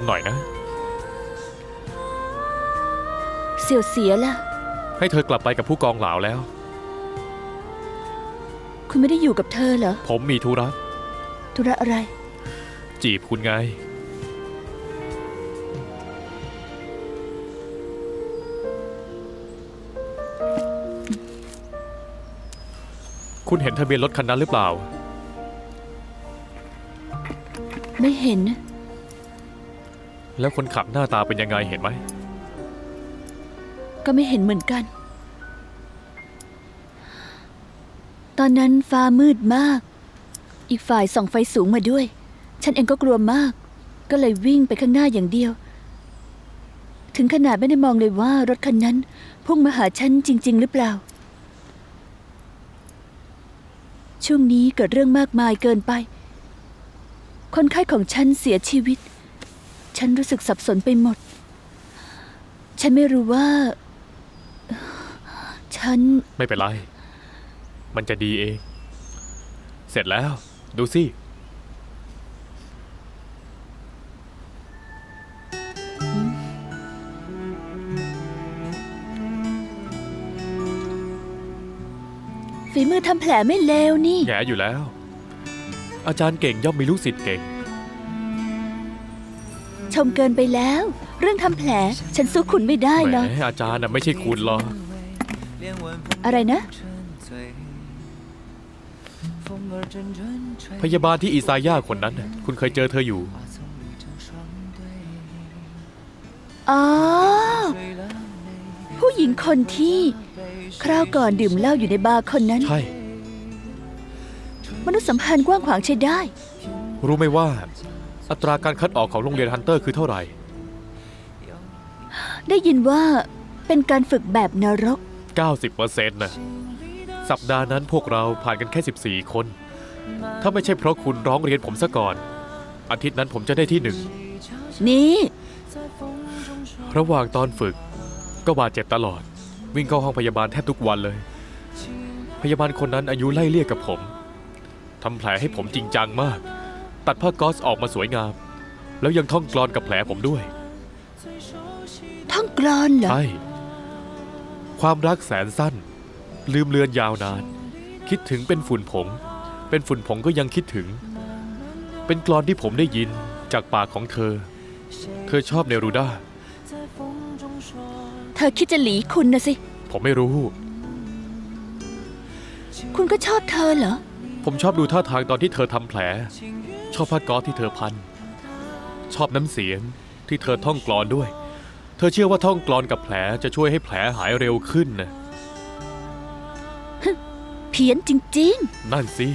นหน่อยนะ เสี่ยวเสียล่ะ ให้เธอกลับไปกับผู้กองเหลาแล้ว คุณไม่ได้อยู่กับเธอเหรอ ผมมีธุระธุระอะไร จีบคุณไง คุณเห็นทะเบียนรถคันนั้นหรือเปล่า ไม่เห็นนะ แล้วคนขับหน้าตาเป็นยังไงเห็นไหม ก็ไม่เห็นเหมือนกัน ตอนนั้นฟ้ามืดมาก อีกฝ่ายส่องไฟสูงมาด้วย ฉันเองก็กลัวมาก ก็เลยวิ่งไปข้างหน้าอย่างเดียว ถึงขนาดไม่ได้มองเลยว่ารถคันนั้นพุ่งมาหาฉันจริง ๆ หรือเปล่า ช่วงนี้เกิดเรื่องมากมายเกินไป คนไข้ของฉันเสียชีวิต ฉันรู้สึกสับสนไปหมด ฉันไม่รู้ว่า ฉัน ไม่เป็นไร มันจะดีเอง เสร็จแล้ว ดูสิ ฝีมือทำแผลไม่เลวนี่แง่อยู่แล้ว อาจารย์เก่งย่อมมีลูกศิษย์เก่ง ชมเกินไปแล้ว เรื่องทำแผลฉันสู้คุณไม่ได้แหหรมอกอาจารย์น่ะไม่ใช่คุณหรอกอะไรนะ พยาบาลที่อีซาย่าคนนั้นน่ะคุณเคยเจอเธออยู่ อ๋อ ผู้หญิงคนที่คราวก่อนดื่มเหล้าอยู่ในบาร์คนนั้น ใช่ มนุษยสัมพันธ์กว้างขวางใช้ได้ รู้ไหมว่า อัตราการคัดออกของโรงเรียนฮันเตอร์คือเท่าไหร่ ได้ยินว่าเป็นการฝึกแบบนรก 90%นะสัปดาห์นั้นพวกเราผ่านกันแค่ 14 คน ถ้าไม่ใช่เพราะคุณร้องเรียนผมซะก่อน อาทิตย์นั้นผมจะได้ที่หนึ่ง นี่ ระหว่างตอนฝึกก็บาดเจ็บตลอด วิ่งเข้าห้องพยาบาลแทบทุกวันเลย พยาบาลคนนั้นอายุไล่เลี่ยกับผมทำแผลให้ผมจริงจังมาก ตัดผ้าก๊อซออกมาสวยงาม แล้วยังท่องกลอนกับแผลผมด้วย ท่องกลอนเหรอ ใช่ ความรักแสนสั้น ลืมเลือนยาวนาน คิดถึงเป็นฝุ่นผง เป็นฝุ่นผงก็ยังคิดถึง เป็นกลอนที่ผมได้ยินจากปากของเธอ เธอชอบเนรูดาเธอคิดจะหลีคุณนะสิ ผมไม่รู้ คุณก็ชอบเธอเหรอ ผมชอบดูท่าทางตอนที่เธอทำแผล ชอบผ้าก๊อซที่เธอพัน ชอบน้ำเสียงที่เธอท่องกลอนด้วย เธอเชื่อว่าท่องกลอนกับแผลจะช่วยให้แผลหายเร็วขึ้นนะเพี้ยนจริง นั่นสิ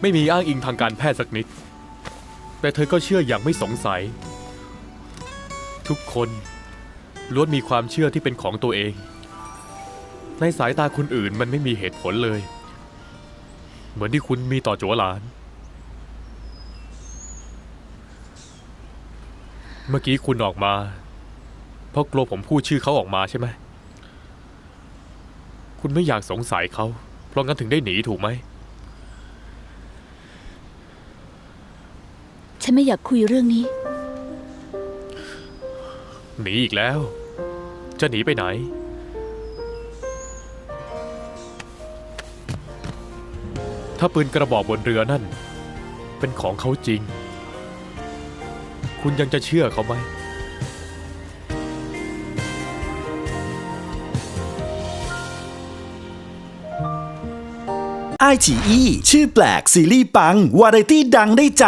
ไม่มีอ้างอิงทางการแพทย์สักนิด แต่เธอก็เชื่ออย่างไม่สงสัย ทุกคนล้วนมีความเชื่อที่เป็นของตัวเอง ในสายตาคนอื่นมันไม่มีเหตุผลเลย เหมือนที่คุณมีต่อจัวหลาน เมื่อกี้คุณออกมา เพราะกลัวผมพูดชื่อเขาออกมาใช่ไหม คุณไม่อยากสงสัยเขา เพราะงั้นถึงได้หนีถูกไหมๆฉันไม่อยากคุยเรื่องนี้ หนีอีกแล้ว จะหนีไปไหน ถ้าปืนกระบอกบนเรือนั่น เป็นของเขาจริง คุณยังจะเชื่อเขาไหม ไอจีอีชื่อแปลกซีรีส์ปัง วาไรตี้ดังได้ใจ